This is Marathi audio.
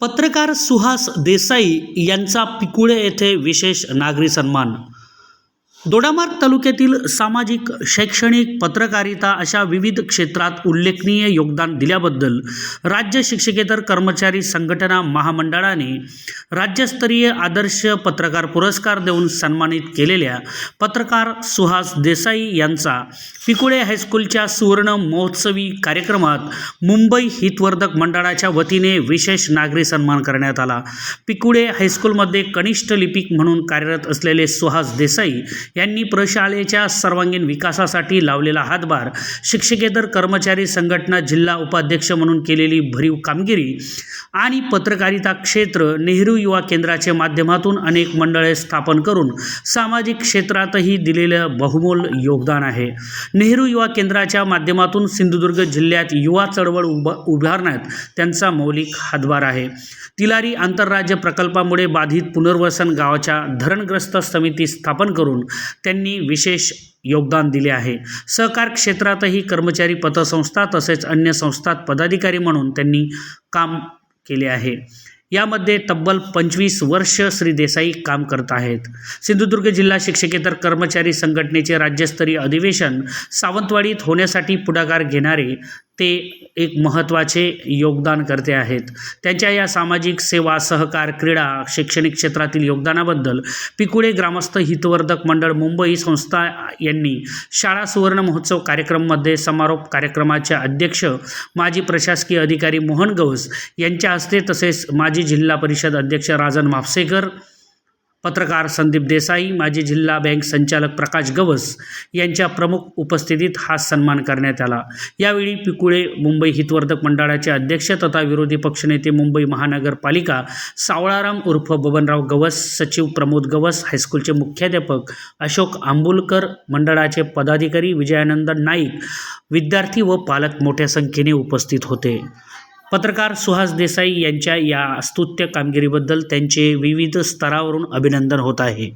पत्रकार सुहास देसाई यांचा पिकुळे येथे विशेष नागरी सन्मान. दोडामार्ग तालुक्यातील सामाजिक शैक्षणिक पत्रकारिता अशा विविध क्षेत्रात उल्लेखनीय योगदान दिल्याबद्दल राज्य शिक्षकेतर कर्मचारी संघटना महामंडळाने राज्यस्तरीय आदर्श पत्रकार पुरस्कार देऊन सन्मानित केलेल्या पत्रकार सुहास देसाई यांचा पिकुळे हायस्कूलच्या सुवर्ण महोत्सवी कार्यक्रमात मुंबई हितवर्धक मंडळाच्या वतीने विशेष नागरी सन्मान करण्यात आला. पिकुळे हायस्कूलमध्ये कनिष्ठ लिपिक म्हणून कार्यरत असलेले सुहास देसाई यांनी प्रशालेच्या सर्वांगीण विकासासाठी लावलेला हातभार शिक्षकेतर कर्मचारी संघटना जिल्हा उपाध्यक्ष म्हणून केलेली भरीव कामगिरी आणि पत्रकारिता क्षेत्र नेहरू युवा केंद्राच्या माध्यमातून अनेक मंडळे स्थापन करून सामाजिक क्षेत्रातही दिलेलं बहुमोल योगदान आहे. नेहरू युवा केंद्राच्या माध्यमातून सिंधुदुर्ग जिल्ह्यात युवा चळवळ उभ उभारण्यात त्यांचा मौलिक हातभार आहे. तिलारी आंतरराज्य प्रकल्पामुळे बाधित पुनर्वसन गावाच्या धरणग्रस्त समिती स्थापन करून त्यांनी विशेष योगदान दिले आहे. सहकार क्षेत्रातही कर्मचारी पतसंस्था तसेच अन्य संस्थात पदाधिकारी म्हणून त्यांनी काम केले आहे. यामध्ये तब्बल पंचवीस वर्ष श्री देसाई काम करत आहेत. सिंधुदुर्ग जिल्हा शिक्षकेतर कर्मचारी संघटनेचे राज्यस्तरीय अधिवेशन सावंतवाडीत होण्यासाठी पुढाकार घेणारे ते एक महत्त्वाचे योगदान करते आहेत. त्यांच्या या सामाजिक सेवा सहकार क्रीडा शैक्षणिक क्षेत्रातील योगदानाबद्दल पिकुळे ग्रामस्थ हितवर्धक मंडळ मुंबई संस्था यांनी शाळा सुवर्ण महोत्सव कार्यक्रममध्ये समारोप कार्यक्रमाचे अध्यक्ष माजी प्रशासकीय अधिकारी मोहन गवस यांच्या हस्ते तसेच माजी जिल्हा परिषद अध्यक्ष राजन म्हापसेकर पत्रकार संदीप देसाई माजी जिल्हा बँक संचालक प्रकाश गवस यांच्या प्रमुख उपस्थितीत हा सन्मान करण्यात आला. यावेळी पिकुळे मुंबई हितवर्धक मंडळाचे अध्यक्ष तथा विरोधी पक्षनेते मुंबई महानगरपालिका सावळाराम उर्फ बबनराव गवस सचिव प्रमोद गवस हायस्कूलचे मुख्याध्यापक अशोक आंबुलकर मंडळाचे पदाधिकारी विजयानंद नाईक विद्यार्थी व पालक मोठ्या संख्येने उपस्थित होते. पत्रकार सुहास देसाई यांच्या या स्तुत्य कामगिरीबद्दल त्यांचे विविध स्तरावरून अभिनंदन होत आहे.